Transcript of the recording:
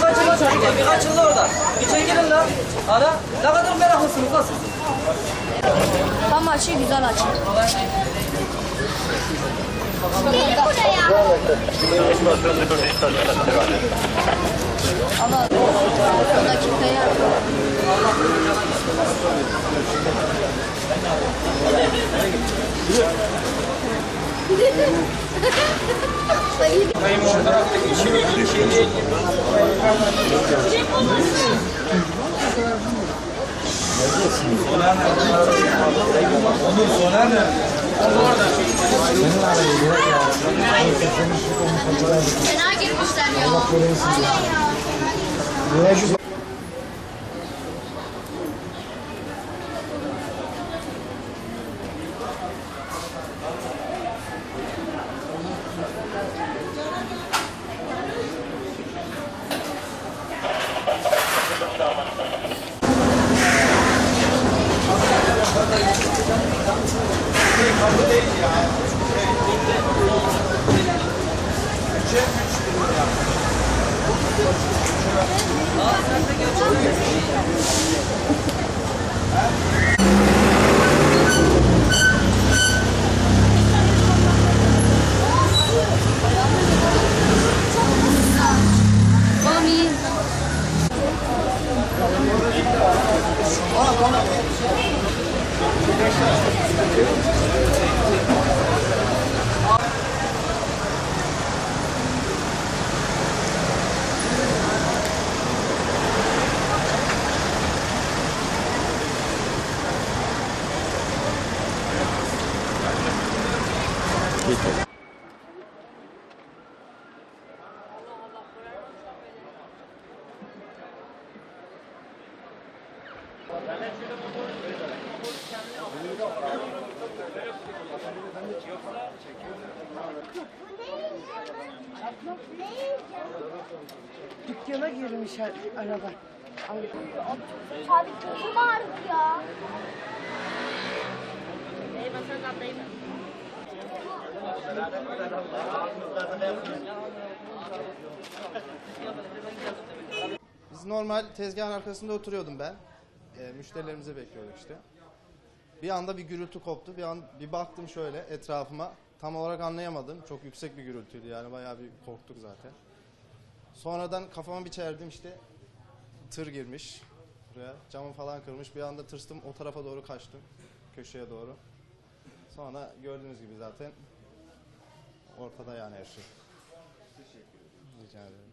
Kaçın çocuklar birkaç yılda orada. Bir çekilin lan. Ara. Ne kadar meraklısınız lan siz? Tam açı güzel açı. Ama buradaki kaya fena girmişler ya. Mami. Dükkana girmiş her- araba. Ay, Abi gözüm ağrıdı ya. Biz normal tezgahın arkasında oturuyordum ben. E, müşterilerimizi bekliyorduk işte. Bir anda bir gürültü koptu. Bir an bir baktım şöyle etrafıma. Tam olarak anlayamadım. Çok yüksek bir gürültüydü yani bayağı bir korktuk zaten. Sonradan kafama bir çevirdim işte. Tır girmiş buraya. Camı falan kırmış. Bir anda tırstım o tarafa doğru kaçtım. Köşeye doğru. Sonra gördüğünüz gibi zaten ortada yani her şey. Rica ederim.